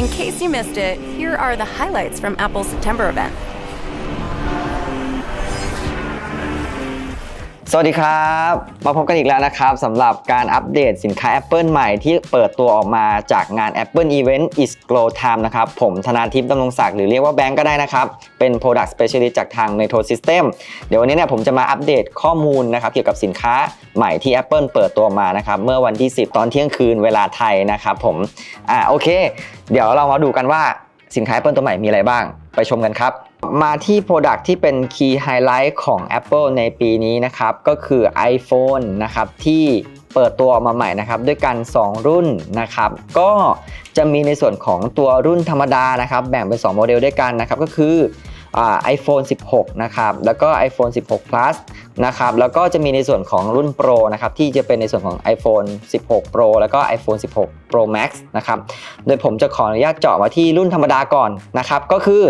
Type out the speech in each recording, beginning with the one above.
In case you missed it, here are the highlights from Apple's September event. สวัสดีครับ มาพบกันอีกแล้วนะครับสำหรับการอัปเดตสินค้า Apple ใหม่ที่เปิดตัวออกมาจากงาน Apple Event is Glow Time นะครับ ผมธนาทิพย์ดำรงศักดิ์หรือเรียกว่าแบงก์ก็ได้นะครับ เป็น Product Specialist จากทาง Metro System เดี๋ยววันนี้เนี่ยผมจะมาอัปเดตข้อมูลนะครับ เกี่ยวกับสินค้าใหม่ที่ Apple เปิดตัวมานะครับ เมื่อวันที่ 10 ตอนเที่ยงคืนเวลาไทยนะครับผมอ่าโอเค เดี๋ยวเรามาดูกันว่าสินค้า Apple ตัวใหม่มีอะไรบ้าง ไปชมกันครับ มาที่ Product ที่เป็น Key Highlight ของ Apple ในปีนี้นะครับ ก็คือ iPhone นะครับที่เปิดตัวออกมาใหม่นะครับด้วยกัน 2 รุ่นนะครับ ก็จะมีในส่วนของตัวรุ่นธรรมดานะครับ แบ่งเป็น 2 โมเดลด้วยกันนะครับ ก็คือ iPhone 16 นะครับ แล้วก็ iPhone 16 Plus นะครับ แล้วก็จะมีในส่วนของรุ่น Pro นะครับ ที่จะเป็นในส่วนของ iPhone 16 Pro แล้วก็ iPhone 16 Pro Max นะครับ โดยผมจะขออนุญาตเจาะมาที่รุ่นธรรมดาก่อนนะครับ ก็คือ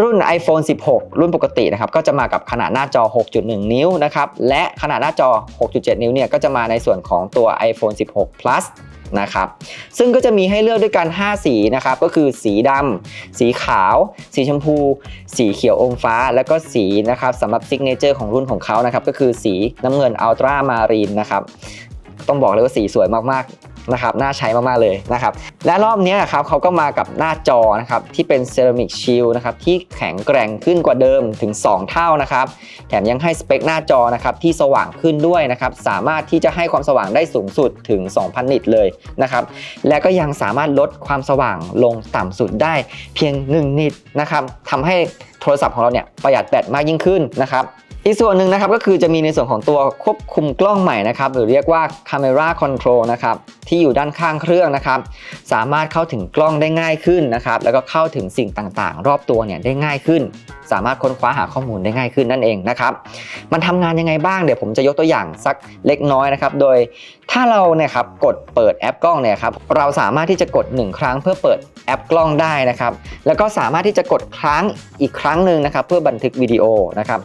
รุ่น iPhone 16 รุ่นปกตินะครับ ก็จะมากับขนาดหน้าจอ 6.1 นิ้วนะครับ และขนาดหน้าจอ 6.7 นิ้วเนี่ย ก็จะมาในส่วนของตัว iPhone 16 Plus นะครับ ซึ่งก็จะมีให้เลือกด้วยกัน 5 สีนะครับ ก็คือสีดำ สีขาว สีชมพู สีเขียวอมฟ้า แล้วก็สีนะครับสำหรับซิกเนเจอร์ของรุ่นของเขานะครับ ก็คือสีน้ำเงินอัลตร้ามารีนนะครับ ต้องบอกเลยว่าสีสวยมากๆ นะครับน่าใช้มากๆเลยนะครับและรอบนี้นะครับเขาก็มากับหน้าจอนะครับที่เป็นเซรามิกชิลนะครับที่แข็งแกร่งขึ้นกว่าเดิมถึง 2 เท่านะครับแถมยังให้สเปคหน้าจอนะครับที่สว่างขึ้นด้วยนะครับสามารถที่จะให้ความสว่างได้สูงสุดถึง 2,000 นิตเลยนะครับและก็ยังสามารถลดความสว่างลงต่ำสุดได้เพียง 1 นิตนะครับทำให้โทรศัพท์ของเราเนี่ยประหยัดแบตมากยิ่งขึ้นนะครับ อีกส่วนหนึ่งนะครับก็คือจะมีในส่วนของตัวควบคุมกล้องใหม่นะครับหรือเรียกว่า Camera Control นะครับที่อยู่ด้านข้างเครื่องนะครับ สามารถเข้าถึงกล้องได้ง่ายขึ้นนะครับแล้วก็เข้าถึงสิ่งต่างๆ รอบตัวเนี่ยได้ง่ายขึ้น สามารถค้นคว้าหาข้อมูลได้ง่ายขึ้นนั่นเองนะครับมันทำงานยังไงบ้างเดี๋ยวผมจะยกตัวอย่างสักเล็กน้อยนะครับโดยถ้าเราเนี่ยครับกดเปิดแอปกล้องเนี่ยครับเราสามารถที่จะกด 1 ครั้งเพื่อเปิดแอปกล้องได้นะครับแล้วก็สามารถที่จะกดครั้งอีกครั้งหนึ่งนะครับเพื่อบันทึกวิดีโอนะครับ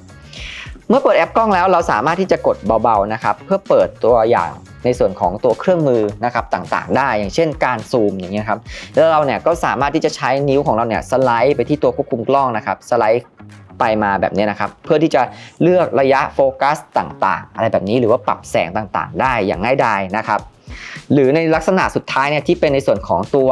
เมื่อเปิดแอปกล้องแล้วเราสามารถที่จะกดเบาๆนะครับเพื่อเปิดตัวอย่างในส่วนของตัวเครื่องมือนะครับต่างๆ ได้อย่างเช่นการซูมอย่างเงี้ยครับแล้วเราเนี่ยก็สามารถที่จะใช้นิ้วของเราเนี่ยสไลด์ไปที่ตัวควบคุมกล้องนะครับสไลด์ไปมาแบบนี้นะครับ เพื่อที่จะเลือกระยะโฟกัสต่างๆ อะไรแบบนี้หรือว่าปรับแสงต่างๆ ได้อย่างง่ายดายนะครับ หรือในลักษณะสุดท้ายเนี่ยที่เป็นในส่วนของตัว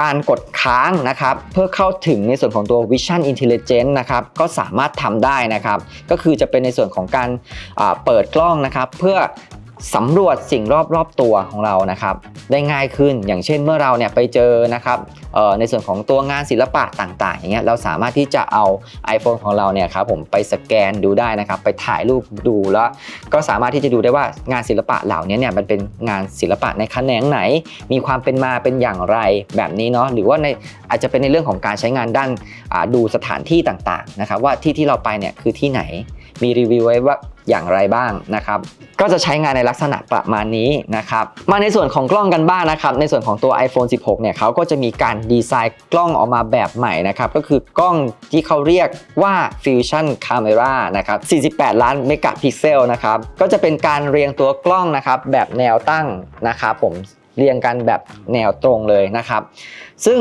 การกดค้างนะครับเพื่อเข้าถึงในส่วนของตัว Vision Intelligence นะครับก็สามารถทำได้นะครับ ก็คือจะเป็นในส่วนของการเปิดกล้องนะครับ เพื่อ สำรวจสิ่งรอบๆตัวของเรานะครับได้ง่ายขึ้นอย่างเช่นเมื่อเราเนี่ยไปเจอนะครับในส่วนของตัวงานศิลปะต่างๆอย่างเงี้ยเราสามารถที่จะเอา iPhone ของเราเนี่ยครับผมไปสแกนดูได้นะครับไปถ่ายรูปดูแล้ว ก็สามารถที่จะดูได้ว่างานศิลปะเหล่านี้เนี่ยมันเป็นงานศิลปะในแขนงไหน มีความเป็นมาเป็นอย่างไรแบบนี้เนาะหรือว่าในอาจจะเป็นในเรื่องของการใช้งานด้านดูสถานที่ต่างๆนะครับว่าที่ที่เราไปเนี่ยคือที่ไหนมีรีวิวไว้ว่า อย่างไรบ้างนะครับ ก็จะใช้งานในลักษณะประมาณนี้นะครับ มาในส่วนของกล้องกันบ้างนะครับ ในส่วนของตัว iPhone 16 เนี่ยเขาก็จะมีการดีไซน์กล้องออกมาแบบใหม่นะครับ ก็คือกล้องที่เขาเรียกว่า Fusion Camera นะครับ 48 ล้านเมกะพิกเซลนะครับ ก็จะเป็นการเรียงตัวกล้องนะครับแบบแนวตั้งนะครับผม เรียงกันแบบแนวตรงเลยนะครับ ซึ่ง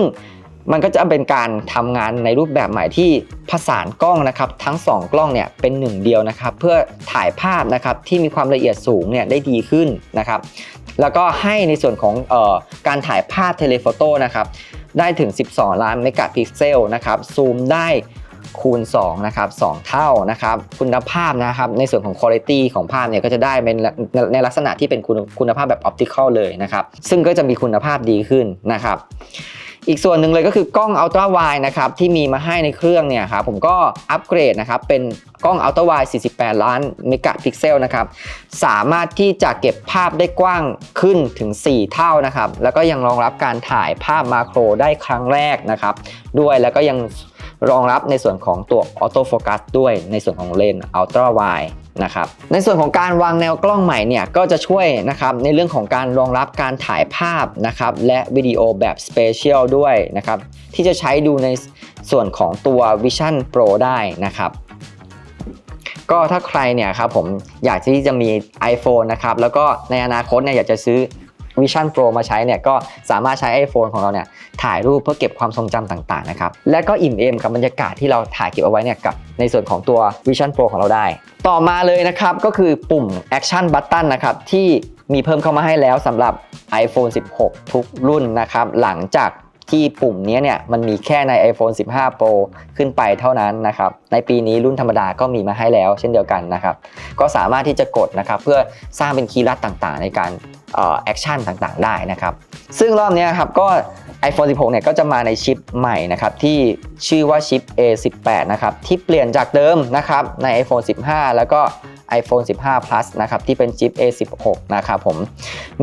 มันก็จะเป็นการทำงานในรูปแบบใหม่ที่ผสานกล้องนะครับทั้ง 2 กล้องเนี่ยเป็นหนึ่งเดียวนะครับเพื่อถ่ายภาพนะครับที่มีความละเอียดสูงเนี่ยได้ดีขึ้นนะครับแล้วก็ให้ในส่วนของเออการถ่ายภาพเทเลโฟโต้นะครับได้ถึง 12 ล้านเมกะพิกเซลนะครับซูมได้คูณ2นะครับ2เท่านะครับคุณภาพนะครับในส่วนของคุณภาพของภาพเนี่ยก็จะได้เป็นในในลักษณะที่เป็นคุณคุณภาพแบบออปติคอลเลยนะครับซึ่งก็จะมีคุณภาพดีขึ้นนะครับ อีกส่วนหนึ่งเลยก็คือกล้องอัลตร้าไวนะครับที่มีมาให้ในเครื่องเนี่ยครับผมก็อัปเกรดนะครับเป็นกล้องอัลตร้าไว48 ล้านเมกะพิกเซลนะครับสามารถที่จะเก็บภาพได้กว้างขึ้นถึง 4 เท่านะครับแล้วก็ยังรองรับการถ่ายภาพมาโครได้ครั้งแรกนะครับด้วยแล้วก็ยังรองรับในส่วนของตัวออโต้โฟกัสด้วยในส่วนของเลนส์อัลตร้าไว นะครับในส่วนของการวางแนวกล้องใหม่เนี่ยก็จะช่วยนะครับในเรื่องของการรองรับการถ่ายภาพนะครับและวิดีโอแบบสเปเชียลด้วยนะครับที่จะใช้ดูในส่วนของตัว Vision Pro ได้นะครับก็ถ้าใครเนี่ยครับผมอยากที่จะมี iPhone นะครับแล้วก็ในอนาคตเนี่ยอยากจะซื้อ Vision Pro มาใช้เนี่ยก็สามารถใช้ iPhone ของเราเนี่ยถ่ายรูปเพื่อเก็บความทรงจำต่างๆนะครับและก็อิ่มเอมกับบรรยากาศที่เราถ่ายเก็บเอาไว้เนี่ยกับในส่วนของตัว Vision Pro ของเราได้ ต่อมาเลยนะครับก็คือปุ่ม Action Button นะครับที่มีเพิ่มเข้ามาให้แล้วสำหรับ iPhone 16 ทุกรุ่นนะครับหลังจาก ที่ปุ่มนี้เนี่ยมันมีแค่ใน iPhone 15 Pro ขึ้นไปเท่านั้นนะครับในปีนี้รุ่นธรรมดาก็มีมาให้แล้ว เช่นเดียวกันนะครับก็สามารถที่จะกดนะครับเพื่อสร้างเป็นคีย์ลัดต่างๆ ในการแอคชั่นต่างๆ ได้นะครับซึ่งรอบนี้ครับก็ iPhone 16 เนี่ยก็จะมาในชิปใหม่นะครับที่ชื่อว่าชิป A18 นะครับที่เปลี่ยนจากเดิมนะครับใน iPhone 15 แล้วก็ iPhone 15 Plus นะครับ ที่เป็นชิป A16 นะครับผม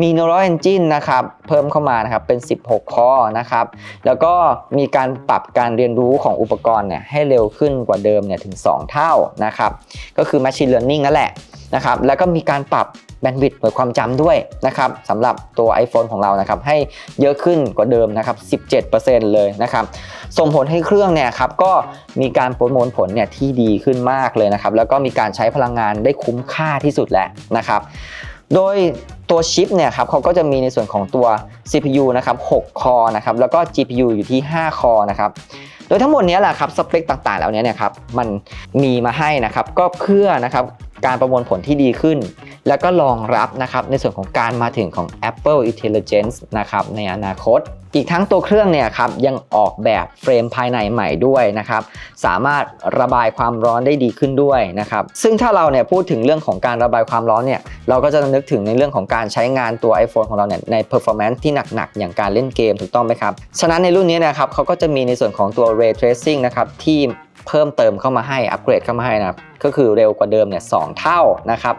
มี Neural Engine นะครับ เพิ่มเข้ามานะครับ เป็น 16 คอนะครับ แล้วก็มีการปรับการเรียนรู้ของอุปกรณ์เนี่ยให้เร็วขึ้นกว่าเดิมเนี่ยถึง 2 เท่านะครับ ก็คือ Machine Learning นั่นแหละนะครับ แล้วก็มีการปรับ แบนด์วิดต์หน่วยความจำด้วยนะครับสำหรับตัว iPhone ของเรานะครับให้เยอะขึ้นกว่าเดิมนะครับ 17%เลยนะครับส่งผลให้เครื่องเนี่ยครับก็มีการประมวลผลเนี่ยที่ดีขึ้นมากเลยนะครับแล้วก็มีการใช้พลังงานได้คุ้มค่าที่สุดแล้วนะครับโดยตัวชิปเนี่ยครับเขาก็จะมีในส่วนของตัว CPU นะครับ6คอนะครับแล้วก็ GPU อยู่ที่ 5 คอนะครับโดยทั้งหมดนี้แหละครับสเปคต่างๆแล้วเนี้เนี่ยครับมันมีมาให้นะครับก็เพื่อนะครับการประมวลผลที่ดีขึ้น แล้วก็รองรับนะครับในส่วนของการมาถึงของ Apple Intelligence นะครับในอนาคต อีกทั้งตัวเครื่องเนี่ยครับยังออกแบบเฟรมภายในใหม่ด้วยนะครับสามารถระบายความร้อนได้ดีขึ้นด้วยนะครับซึ่งถ้าเราเนี่ยพูดถึงเรื่องของการระบายความร้อนเนี่ยเราก็จะนึกถึงในเรื่องของการใช้งานตัว iPhone ของเราเนี่ยใน performance ที่หนักๆ อย่างการเล่นเกมถูกต้องไหมครับ ฉะนั้นในรุ่นนี้นะครับเขาก็จะมีในส่วนของตัว ray tracing นะครับที่เพิ่มเติมเข้ามาให้อัปเกรดเข้ามาให้นะครับก็คือเร็วกว่าเดิมเนี่ยสองเท่านะครับ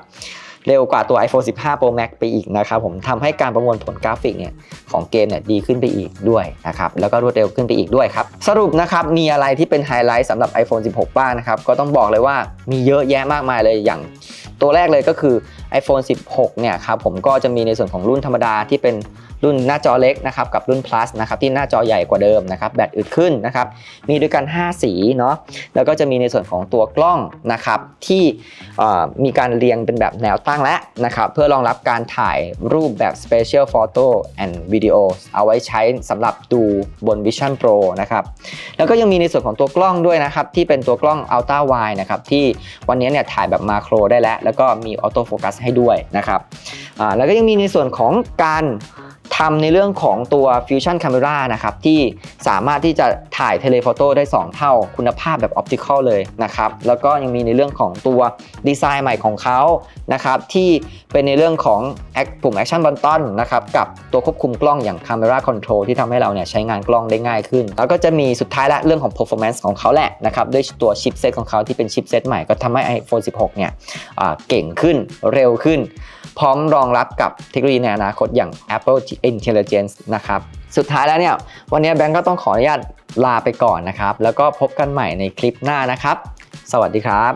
เร็วกว่าตัว iPhone 15 Pro Max ไปอีกนะครับผมทำให้การประมวลผลกราฟิกเนี่ยของเกมเนี่ยดีขึ้นไปอีกด้วยนะครับแล้วก็รวดเร็วขึ้นไปอีกด้วยครับสรุปนะครับมีอะไรที่เป็นไฮไลท์สำหรับ iPhone 16 บ้างนะครับก็ต้องบอกเลยว่ามีเยอะแยะมากมายเลยอย่างตัวแรกเลยก็คือ iPhone 16 เนี่ยครับผมก็จะมีในส่วนของรุ่นธรรมดาที่เป็นรุ่นหน้าจอเล็กนะครับกับรุ่น plus นะครับที่หน้าจอใหญ่กว่าเดิมนะครับแบตอึดขึ้นนะครับมีด้วยกัน 5 สีเนาะแล้วก็จะมีในส่วนของตัวกล้องนะครับที่มีการเรียงเป็นแบบแนวตั้งแล้วนะครับเพื่อรองรับการถ่ายรูปแบบ Special Photo and Video เอาไว้ใช้สำหรับดูบน Vision Pro นะครับแล้วก็ยังมีในส่วนของตัวกล้องด้วยนะครับที่เป็นตัวกล้อง Ultra Wide นะครับที่วันนี้เนี่ยถ่ายแบบมาโครได้แล้ว แล้วก็มีออโต้โฟกัสให้ด้วยนะครับแล้วก็ยังมีในส่วนของการ ทำในเรื่องของตัว Fusion Camera นะครับ ที่สามารถที่จะถ่ายเทเลโฟโต้ได้ 2 เท่า คุณภาพแบบออปติคอลเลยนะครับ แล้วก็ยังมีในเรื่องของตัวดีไซน์ใหม่ของเขานะครับ ที่เป็นในเรื่องของปุ่ม Action Button นะครับ กับตัวควบคุมกล้องอย่าง Camera Control ที่ทำให้เราเนี่ยใช้งานกล้องได้ง่ายขึ้น แล้วก็จะมีสุดท้ายละเรื่องของ performance ของเขาแหละนะครับ ด้วยตัวชิปเซตของเขาที่เป็นชิปเซตใหม่ก็ทำให้ iPhone 16 เนี่ยเก่งขึ้นเร็วขึ้น พร้อมรองรับกับเทคโนโลยีในอนาคตอย่าง Apple Intelligence นะครับ สุดท้ายแล้วเนี่ย วันนี้แบงก์ก็ต้องขออนุญาตลาไปก่อนนะครับ แล้วก็พบกันใหม่ในคลิปหน้านะครับ สวัสดีครับ